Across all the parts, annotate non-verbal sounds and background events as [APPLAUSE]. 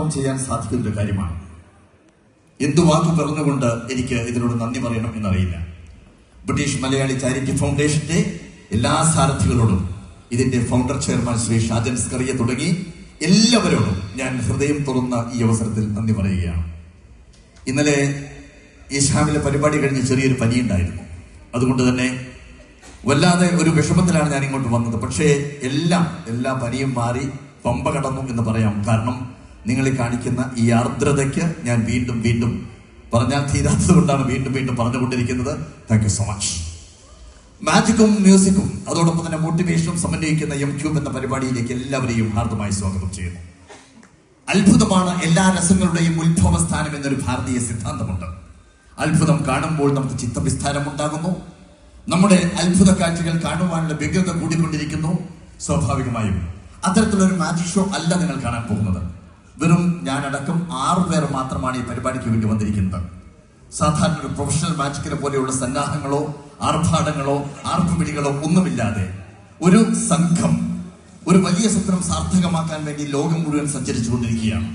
മാത്രം ചെയ്യാൻ സാധിക്കുന്ന ഒരു കാര്യമാണ്. എന്തു വാക്ക് പറഞ്ഞുകൊണ്ട് എനിക്ക് ഇതിനോട് നന്ദി പറയണം എന്നറിയില്ല. ബ്രിട്ടീഷ് മലയാളി ചാരിറ്റി ഫൗണ്ടേഷന്റെ എല്ലാ സാരഥികളോടും ഇതിന്റെ ഫൗണ്ടർ ചെയർമാൻ ശ്രീ ഷാജൻ സ്കറിയ തുടങ്ങി എല്ലാവരോടും ഞാൻ ഹൃദയം തുറന്ന ഈ അവസരത്തിൽ നന്ദി പറയുകയാണ്. ഇന്നലെ ഈശാമിലെ പരിപാടി കഴിഞ്ഞ് ചെറിയൊരു പനി ഉണ്ടായിരുന്നു അതുകൊണ്ട് തന്നെ വല്ലാതെ ഒരു വിഷമത്തിലാണ് ഞാൻ ഇങ്ങോട്ട് വന്നത്. പക്ഷേ എല്ലാം എല്ലാ പനിയും മാറി പമ്പ കടന്നു എന്ന് പറയാം. കാരണം നിങ്ങളെ കാണിക്കുന്ന ഈ ആർദ്രതയ്ക്ക് ഞാൻ വീണ്ടും വീണ്ടും പറഞ്ഞാൽ തീരാത്തത് കൊണ്ടാണ് വീണ്ടും വീണ്ടും പറഞ്ഞുകൊണ്ടിരിക്കുന്നത്. താങ്ക് യു സോ മച്ച് മാജിക്കും മ്യൂസിക്കും അതോടൊപ്പം തന്നെ മോട്ടിവേഷനും സമന്വയിക്കുന്ന എം ക്യൂബ് എന്ന പരിപാടിയിലേക്ക് എല്ലാവരെയും ഹാർദമായി സ്വാഗതം ചെയ്യുന്നു. അത്ഭുതമാണ് എല്ലാ രസങ്ങളുടെയും ഉത്ഭവസ്ഥാനം എന്നൊരു ഭാരതീയ സിദ്ധാന്തമുണ്ട്. അത്ഭുതം കാണുമ്പോൾ നമുക്ക് ചിത്തവിസ്താരം ഉണ്ടാകുന്നു. നമ്മുടെ അത്ഭുത കാഴ്ചകൾ കാണുവാനുള്ള വ്യഗ്രത കൂടിക്കൊണ്ടിരിക്കുന്നു. സ്വാഭാവികമായും അത്തരത്തിലൊരു മാജിക് ഷോ അല്ല നിങ്ങൾ കാണാൻ പോകുന്നത്. വെറും ഞാനടക്കം ആറു പേർ മാത്രമാണ് ഈ പരിപാടിക്ക് വേണ്ടി വന്നിരിക്കുന്നത്. സാധാരണ ഒരു പ്രൊഫഷണൽ മാജിക്കിനെ പോലെയുള്ള സന്നാഹങ്ങളോ ആർഭാടങ്ങളോ ആർഭപിടികളോ ഒന്നുമില്ലാതെ ഒരു സംഘം ഒരു വലിയ സ്വപ്നം സാർത്ഥകമാക്കാൻ വേണ്ടി ലോകം മുഴുവൻ സഞ്ചരിച്ചുകൊണ്ടിരിക്കുകയാണ്.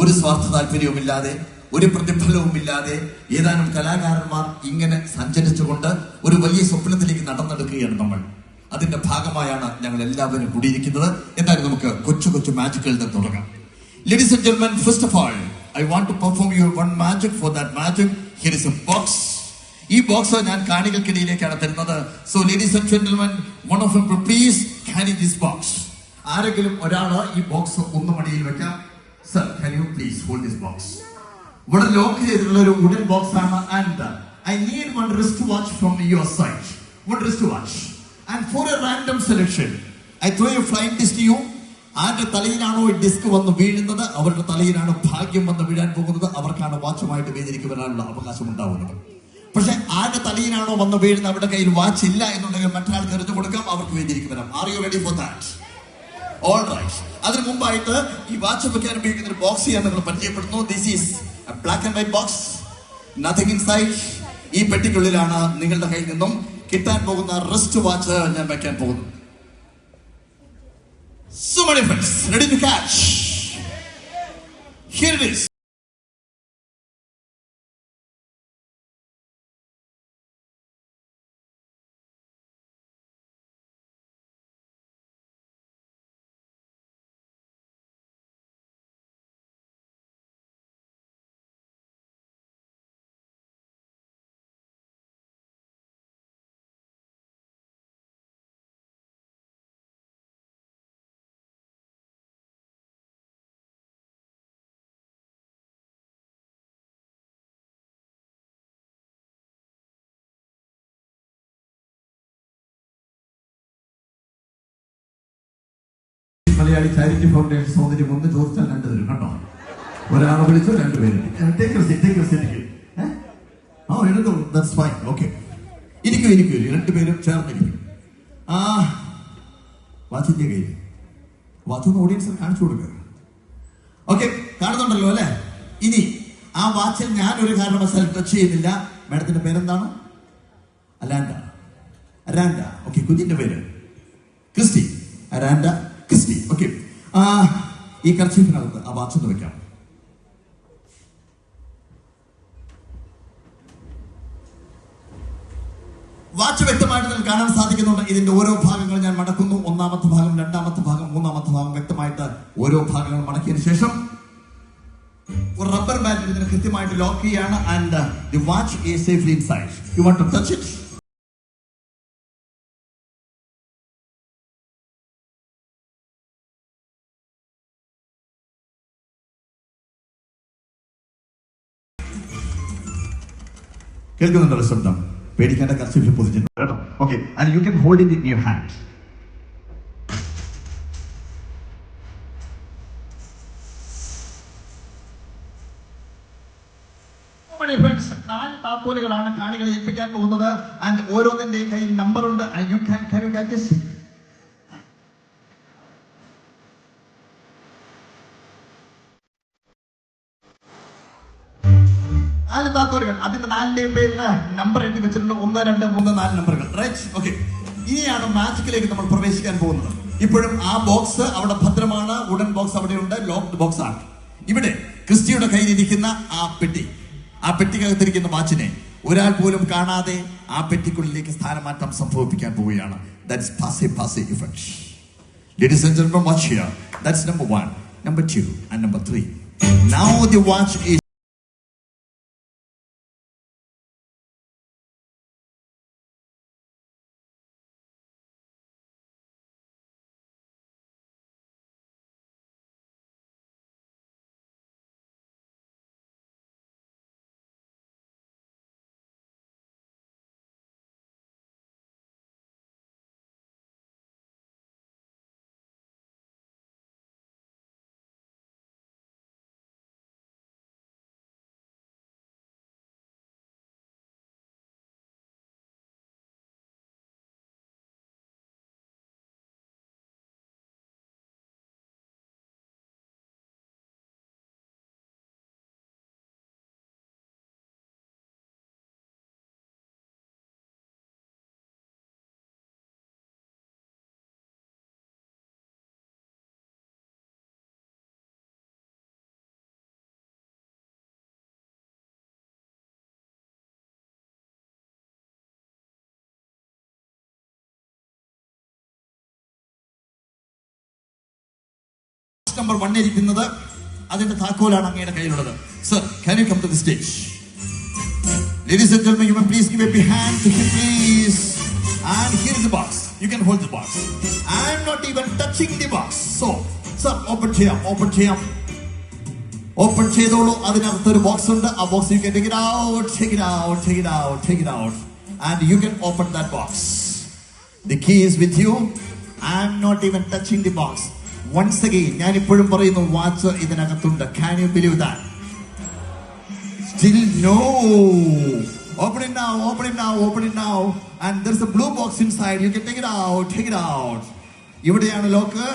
ഒരു സ്വാർത്ഥ താല്പര്യവുമില്ലാതെ ഒരു പ്രതിഫലവുമില്ലാതെ ഏതാനും കലാകാരന്മാർ ഇങ്ങനെ സഞ്ചരിച്ചുകൊണ്ട് ഒരു വലിയ സ്വപ്നത്തിലേക്ക് നടന്നെടുക്കുകയാണ് നമ്മൾ. അതിന്റെ ഭാഗമായാണ് ഞങ്ങൾ എല്ലാവരും കൂടിയിരിക്കുന്നത്. എന്തായാലും നമുക്ക് കൊച്ചു കൊച്ചു മാജിക്കുകളിൽ തുടങ്ങാം ladies and gentlemen first of all I want to perform your one magic for that magic here is a box ഈ ബോക്സ് ഞാൻ കാണികൾക്കിടയിലേക്കാണ് തരുന്നത്. So ladies and gentlemen one of please carry this box ആരെങ്കിലും ഒരാൾ ഈ box ഒന്ന് മടിയിൽ വെക്കാം. Sir can you please hold this box ഇവിടെ ലോക്ക് ചെയ്തിട്ടുള്ള ഒരു വുഡൻ ബോക്സ് ആണ്. And I need one wrist watch from your side one wrist watch and for a random selection I throw a flying disc you ആരുടെ തലയിലാണോ disk വന്ന് വീഴുന്നത്? അവരുടെ തലയിലാണ് ഭാഗ്യം വന്ന് വീഴാൻ പോകുന്നത്. അവർക്കാണ് വാച്ചുമായിട്ട് വേദനിക്കുവാനുള്ള അവകാശം ഉണ്ടാവുന്നത് പക്ഷെ ആരുടെ തലയിലാണോ വന്ന് വീഴുന്നത്? അവരുടെ കയ്യിൽ വാച്ച് ഇല്ല എന്നുണ്ടെങ്കിൽ മറ്റൊരാൾക്ക് എറിഞ്ഞു കൊടുക്കാം അവർക്ക് വരാം. Are you ready for that all right അതിന് മുമ്പായിട്ട് ഈ വാച്ച് വെക്കാൻ ഉപയോഗിക്കുന്ന ഒരു ബോക്സ് ചെയ്യാൻ നിങ്ങൾ പരിചയപ്പെടുന്നു this is black and white box nothing inside ഈ പെട്ടിക്കുള്ളിലാണ് നിങ്ങളുടെ കയ്യിൽ നിന്നും കിട്ടാൻ പോകുന്ന റെസ്റ്റ് വാച്ച് ഞാൻ വെക്കാൻ പോകുന്നു So many friends, ready to catch? Here it is. Malayali charity foundation സൗന്ദര്യം ഒന്ന് ചോദിച്ചാൽ രണ്ട് തരും കേട്ടോ. ഒരാളെ വിളിച്ചു രണ്ടുപേരും? ആ എഴുതോ. ദാറ്റ്സ് ഫൈൻ ഇരിക്കും ഇരിക്കും രണ്ടുപേരും ചേർന്നിരിക്കും. ആ വാച്ചിന്റെ കയ്യിൽ. വാച്ചൊന്ന് ഓഡിയൻസിന് കാണിച്ചു കൊടുക്കുക ഓക്കെ കാണുന്നുണ്ടല്ലോ അല്ലെ? ഇനി ആ വാച്ചിൽ ഞാൻ ഒരു കാരണവശാലും ടച്ച് ചെയ്യുന്നില്ല. മാഡത്തിന്റെ പേരെന്താണ്? അലാൻഡ. അരാൻഡ. ഓക്കെ കുഞ്ഞിന്റെ പേര്. ക്രിസ്റ്റി. അരാൻഡ. ക്രിസ്റ്റി ഓക്കെ ഈ കർച്ചീഫിനകത്ത് ആ വാച്ച് ഒന്ന് വെക്കാം. വാച്ച് വ്യക്തമായിട്ട് നിങ്ങൾക്ക് കാണാൻ സാധിക്കുന്നുണ്ട്. ഇതിന്റെ ഓരോ ഭാഗങ്ങൾ ഞാൻ മടക്കുന്നു. ഒന്നാമത്തെ ഭാഗം രണ്ടാമത്തെ ഭാഗം മൂന്നാമത്തെ ഭാഗം വ്യക്തമായിട്ട് ഓരോ ഭാഗങ്ങൾ മടക്കിയതിനു ശേഷം ഒരു റബ്ബർ ബാൻഡ് ഇതിന് കൃത്യമായിട്ട് ലോക്ക് ചെയ്യാണ്. And the watch safely inside you want to touch it കേൾക്കുന്നുണ്ടല്ലോ ശബ്ദം. പേടിക്കേണ്ട കർച്ചീഫിൽ പൊതിച്ചിട്ടുണ്ട് കേട്ടോ? Okay and you can hold in in your hand നാല് താക്കോലുകളാണ് കാണികളെ ഏൽപ്പിക്കാൻ പോകുന്നത്. ആൻഡ് ഓരോന്നിന്റെയും കയ്യിൽ നമ്പർ ഉണ്ട്. You can can you can just നാല് താക്കോലുകൾ അതിന്റെ നാലിന്റെയും പേരിൽ നമ്പർ എഴുതി വെച്ചിട്ടുണ്ട്. ഒന്ന് രണ്ട് മൂന്ന് നാല് നമ്പറുകൾ റൈറ്റ് ഓക്കെ ഇനിയാണ് മാജിക്കിലേക്ക് നമ്മൾ പ്രവേശിക്കാൻ പോകുന്നത്. ഇപ്പോഴും ആ ബോക്സ് അവിടെ ഭദ്രമാണ്. വുഡൻ ബോക്സ് അവിടെയുണ്ട്. ലോക്ക്ഡ് ബോക്സ് ആണ്. ഇവിടെ ക്രിസ്റ്റിയുടെ കയ്യിലിരിക്കുന്ന ആ പെട്ടി. ആ പെട്ടിക്കകത്തിരിക്കുന്ന വാച്ചിനെ ഒരാൾ പോലും കാണാതെ ആ പെട്ടിക്കുള്ളിലേക്ക് സ്ഥാനമാറ്റം സംഭവിപ്പിക്കാൻ പോവുകയാണ്. That's passe passe effect and and watch watch here. That's number one. Number two and number three. Now the watch number one ഇരിക്കുന്നത് അതിന്റെ താക്കോലാണ് അങ്ങയുടെ കയ്യിലുള്ളത്. Sir can you come to the stage ladies ladies and gentlemen you may please give a big hand to him please. And here is the box. You can hold the box. I'm not even touching the box. So sir open ചെയ്യാം open ചെയ്യാം open ചെയ്തോളൂ. അതിനകത്ത് ഒരു box ഉണ്ട്. ആ box you can take it out take it out take it out take it out and you can open that box the key is with you I am not even touching the box once again ഞാൻ ഇപ്പോഴും പറയുന്നു watch ഇതിനകത്തുണ്ട് can you believe that Still no. Open it now, open it now, open it now. And there's a blue box inside. You can take it out, take it out. ഇവിടെയാണ് lock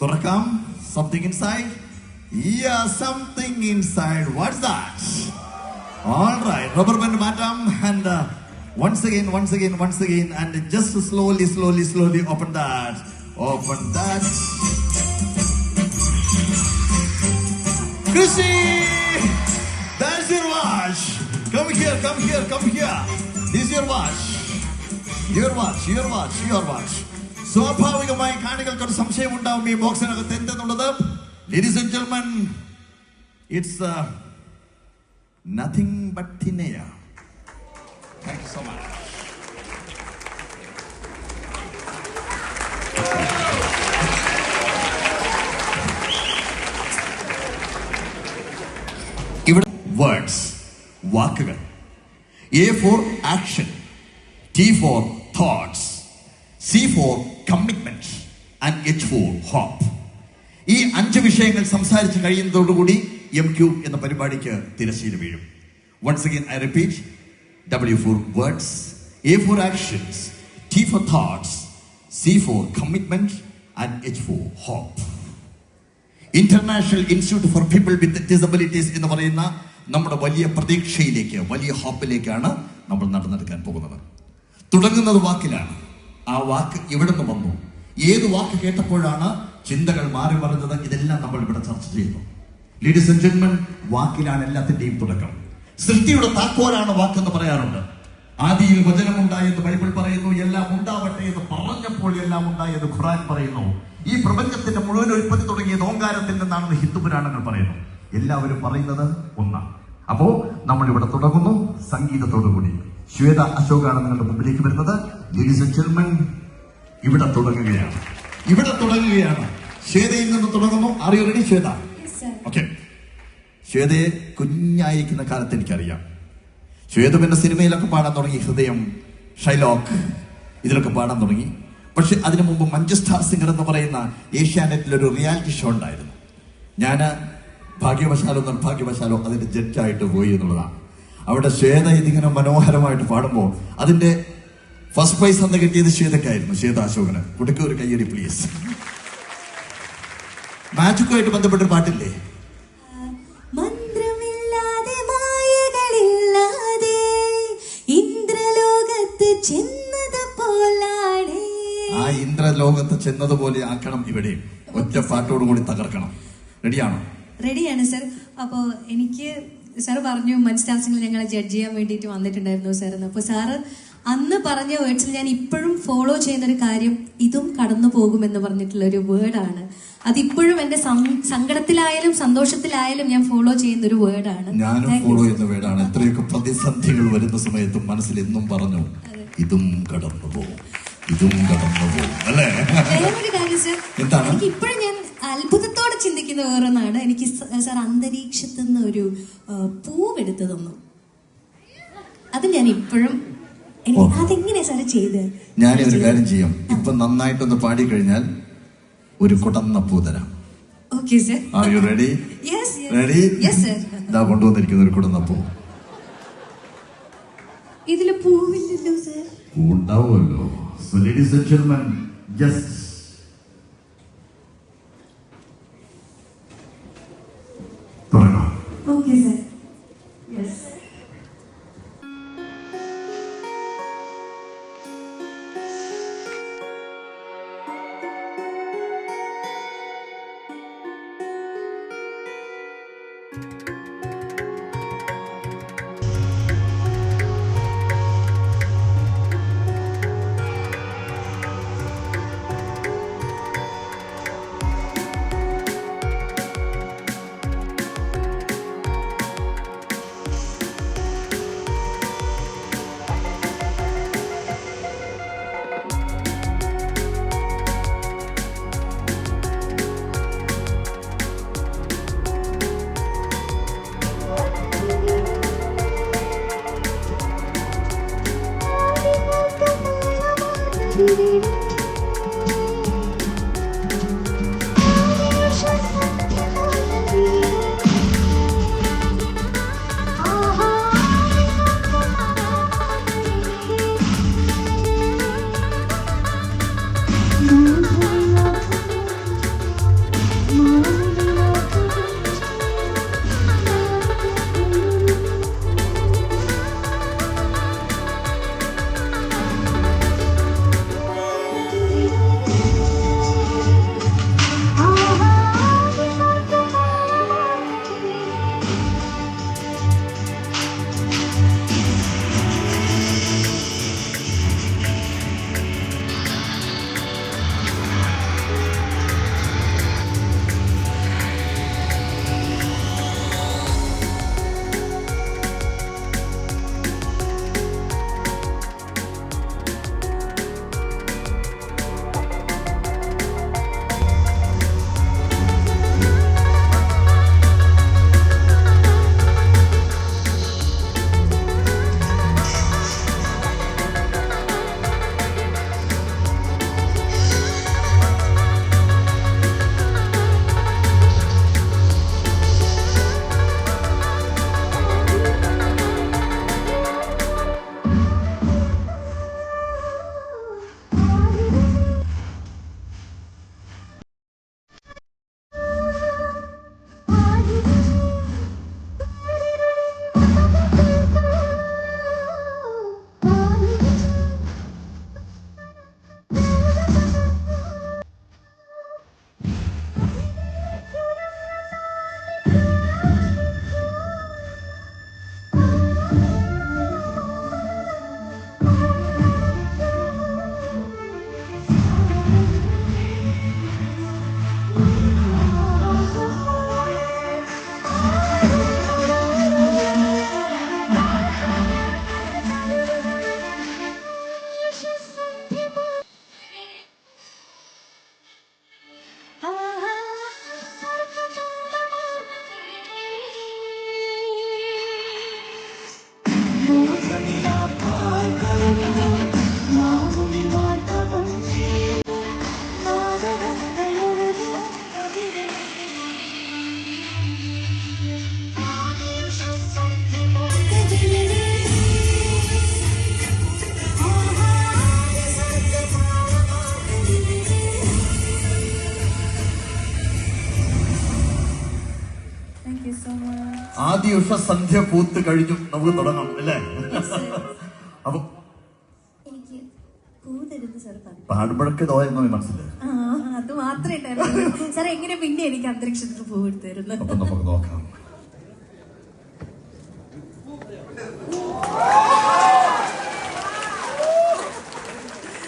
തുറക്കാം something inside Yeah, something inside. What's that? All right, rubber band മാറ്റാം and uh, once again, once again, once again, and just slowly, slowly, slowly open that. Open that. Chrissy! That's your watch. Come here, come here, come here. This is your watch. Your watch, your watch, your watch. സ്വാഭാവികമായി കാണികൾക്ക് ഒരു സംശയം ഉണ്ടാവും ഈ ബോക്സിനകത്ത് എന്തെന്നുള്ളത് ladies and gentlemen it's nothing but തിന്നയ thank you so much ഇവിടെ words വാക്കുകൾ. A for action T for thoughts C for commitment and H for hope ഈ അഞ്ച് വിഷയങ്ങൾ സംസാരിച്ച് കഴിയുന്നതോടുകൂടി എം ക്യൂ എന്ന പരിപാടിക്ക് തിരശ്ശീല വീഴും. Once again I repeat W for words A for actions T for thoughts C for commitment and H for hope. International institute for people with disabilities എന്ന് പറയുന്ന നമ്മുടെ വലിയ പ്രതീക്ഷയിലേക്ക് വലിയ ഹോപ്പിലേക്കാണ് നമ്മൾ നടന്നെടുക്കാൻ പോകുന്നത്. തുടങ്ങുന്നത് വാക്കിലാണ്. ആ വാക്ക് ഇവിടെ നിന്ന് വന്നു. ഏത് വാക്ക് കേട്ടപ്പോഴാണ് ചിന്തകൾ മാറി പറഞ്ഞത് ഇതെല്ലാം നമ്മൾ ഇവിടെ ചർച്ച ചെയ്യുന്നു. ലേഡീസ് ആൻഡ് ജെന്മൻ വാക്കിലാണ് എല്ലാത്തിന്റെയും തുടക്കം. സൃഷ്ടിയുടെ താക്കോലാണ് വാക്കെന്ന് പറയാറുണ്ട്. ആദിയിൽ വചനമുണ്ടായെന്ന് ബൈബിൾ പറയുന്നു എല്ലാം ഉണ്ടാവട്ടെ എന്ന് പറഞ്ഞപ്പോൾ എല്ലാം ഉണ്ടായെന്ന് ഖുറാൻ പറയുന്നു. ഈ പ്രപഞ്ചത്തിന്റെ മുഴുവൻ ഉൽപ്പത്തി തുടങ്ങിയത് ഓങ്കാരത്തിൽ നിന്നാണെന്ന് ഹിന്ദു പുരാണങ്ങൾ പറയുന്നു. എല്ലാവരും പറയുന്നത് ഒന്നാണ്. അപ്പോ നമ്മൾ ഇവിടെ തുടങ്ങുന്നു സംഗീതത്തോടുകൂടി. ശ്വേത അശോകാണ് നിങ്ങളുടെ മുമ്പിലേക്ക് വരുന്നത്. ലേഡീസ് ആൻഡ് ജെന്മൻ ഇവിടെ തുടങ്ങുകയാണ്. ഇവിടെ തുടങ്ങുകയാണ്. ശ്വേതയിൽ നിന്ന് തുടങ്ങുന്നു. അറിയോ റെഡി ശ്വേത. ഓക്കെ ശ്വേതയെ കുഞ്ഞായിരിക്കുന്ന കാലത്ത് എനിക്കറിയാം. ശ്വേത പിന്നെ സിനിമയിലൊക്കെ പാടാൻ തുടങ്ങി ഹൃദയം ഷൈലോക്ക് ഇതിലൊക്കെ പാടാൻ തുടങ്ങി. പക്ഷെ അതിനു മുമ്പ് മഞ്ചസ്റ്റാർ സിംഗർ എന്ന് പറയുന്ന ഏഷ്യാനെറ്റിൽ ഒരു റിയാലിറ്റി ഷോ ഉണ്ടായിരുന്നു. ഞാൻ ഭാഗ്യവശാലോ നിർഭാഗ്യവശാലോ അതിന്റെ ജഡ്ജായിട്ട് പോയി എന്നുള്ളതാണ്. അവിടെ ശ്വേത ഇതിങ്ങനെ മനോഹരമായിട്ട് പാടുമ്പോൾ അതിന്റെ ഫസ്റ്റ് പ്രൈസ് അന്ന് കിട്ടിയത് ശ്വേതക്കായിരുന്നു ശ്വേത അശോകന് കുടുക്ക ഒരു കയ്യടി പ്ലീസ് മാജിക്കുമായിട്ട് ബന്ധപ്പെട്ടൊരു പാട്ടില്ലേ? മന്ത്രമില്ലാതെ ഇന്ദ്രലോകത്ത് ചെന്നത് പോലാണ് ആ ഇന്ദ്രലോകത്ത് ചെന്നതുപോലെ ആക്കണം ഇവിടെ. ഒറ്റ പാട്ടോട് കൂടി തകർക്കണം. റെഡിയാണോ? റെഡിയാണ് സർ. അപ്പോൾ എനിക്ക് സാർ പറഞ്ഞു മറ്റ് സ്റ്റാർസിംഗിൽ ഞങ്ങളെ ജഡ്ജ് ചെയ്യാൻ വേണ്ടിയിട്ട് വന്നിട്ടുണ്ടായിരുന്നു സാർ എന്ന്. അപ്പോൾ സാറ് അന്ന് പറഞ്ഞ വേർഡ്സിൽ ഞാൻ ഇപ്പോഴും ഫോളോ ചെയ്യുന്ന ഒരു കാര്യം ഇതും കടന്നു പോകുമെന്ന് പറഞ്ഞിട്ടുള്ള ഒരു വേർഡാണ് അതിപ്പോഴും എന്റെ സങ്കടത്തിലായാലും സന്തോഷത്തിലായാലും ഞാൻ ഫോളോ ചെയ്യുന്ന ഒരു വേർഡാണ് ഞാനും ഫോളോ ചെയ്യുന്ന വേർഡാണ് എത്രയൊക്കെ പ്രതിസന്ധികൾ വരുന്ന സമയത്തും മനസ്സിൽ എന്നും പറഞ്ഞു. ഇതും കടന്നു പോകും ഇതും കടന്നു പോകും അല്ലേ? എന്താണ്? എനിക്ക് ഇപ്പോഴും ഞാൻ അത്ഭുതത്തോടെ ചിന്തിക്കുന്ന വേറൊന്നാണ് എനിക്ക് സാർ അന്തരീക്ഷത്തിൽ നിന്ന് ഒരു പൂവെടുത്ത് തന്നു അത് ഞാൻ ഇപ്പോഴും. അതെങ്ങനെയാ സാർ ചെയ്ത്? ഞാൻ ഒരു കാര്യം ചെയ്യാം. ഇപ്പൊ നന്നായിട്ടൊന്ന് പാടി കഴിഞ്ഞാൽ ഒരു കുടന്ന പൂ തരാം. Okay sir are you ready ready ഇതാ കൊണ്ടുവന്നിരിക്കുന്ന ഒരു കുടന്ന പൂ. ഇതിൽ പൂവില്ലല്ലോ സർ ഉണ്ടാവുമല്ലോ സോ ലേഡീസ് ആൻഡ് ജസ്റ്റ് ആദ്യ സന്ധ്യ പൂത്ത് കഴിഞ്ഞു നമുക്ക് തുടങ്ങാം അല്ലേ? [LAUGHS] അപ്പൊ പൂ പാടുമ്പോഴൊക്കെ തോന്നുന്നു മനസ്സിലായി അത് മാത്രമേ സാർ എങ്ങനെ പിന്നെ എനിക്ക് അന്തരീക്ഷത്തിൽ അപ്പൊ നമുക്ക് നോക്കാം.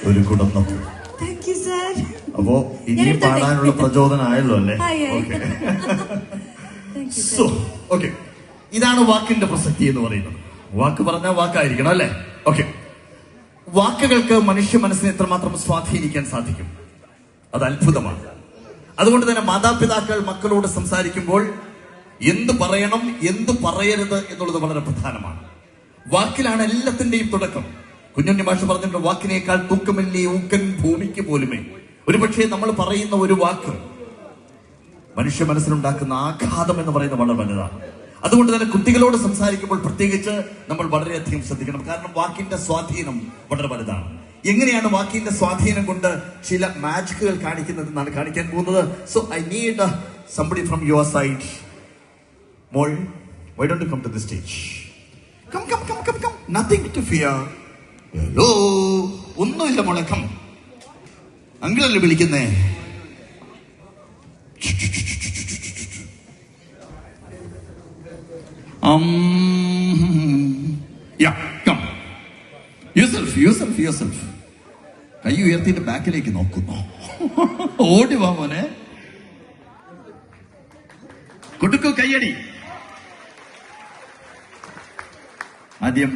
ഒരു സാർ അപ്പോ ഇനിയും പാടാനുള്ള പാടാനുള്ള പ്രചോദനമായല്ലോ അല്ലേ. ഓക്കെ സോ ഓക്കെ ഇതാണ് വാക്കിന്റെ പ്രസക്തി എന്ന് പറയുന്നത്. വാക്ക് പറഞ്ഞാൽ വാക്കായിരിക്കണം അല്ലേ? ഓക്കെ വാക്കുകൾക്ക് മനുഷ്യ മനസ്സിനെ എത്രമാത്രം സ്വാധീനിക്കാൻ സാധിക്കും? അത് അത്ഭുതമാണ്. അതുകൊണ്ട് തന്നെ മാതാപിതാക്കൾ മക്കളോട് സംസാരിക്കുമ്പോൾ എന്ത് പറയണം എന്ത് പറയരുത് എന്നുള്ളത് വളരെ പ്രധാനമാണ്. വാക്കിലാണ് എല്ലാത്തിന്റെയും തുടക്കം. കുഞ്ഞുണ്ണി മാഷ് പറഞ്ഞിട്ടുണ്ട് വാക്കിനേക്കാൾ തൂക്കമല്ലേ ഊക്കൻ ഭൂമിക്ക് പോലുമേ. ഒരുപക്ഷെ നമ്മൾ പറയുന്ന ഒരു വാക്ക് മനുഷ്യ മനസ്സിലുണ്ടാക്കുന്ന ആഘാതം എന്ന് പറയുന്നത് വളരെ വലുതാണ്. അതുകൊണ്ട് തന്നെ കുട്ടികളോട് സംസാരിക്കുമ്പോൾ പ്രത്യേകിച്ച് നമ്മൾ വളരെയധികം ശ്രദ്ധിക്കണം. കാരണം വാക്കിന്റെ സ്വാധീനം വളരെ വലുതാണ്. എങ്ങനെയാണ് വാക്കിന്റെ സ്വാധീനം കൊണ്ട് ചില മാജിക്കുകൾ കാണിക്കുന്നത് എന്നാണ് കാണിക്കാൻ പോകുന്നത്? So I need somebody from your side mall why don't come to the stage come come come come come nothing to fear hello ഒന്നുമില്ല മോളെ കം അങ്കിളല്ലേ വിളിക്കുന്നേ? Um, yeah, come. Yourself, yourself, yourself. കൈ ഉയർത്തിയിട്ട് ബാക്കിലേക്ക് നോക്കുന്നു ഓടി വാ മോനെ കൊടുക്കൂ കയ്യടി ആദ്യം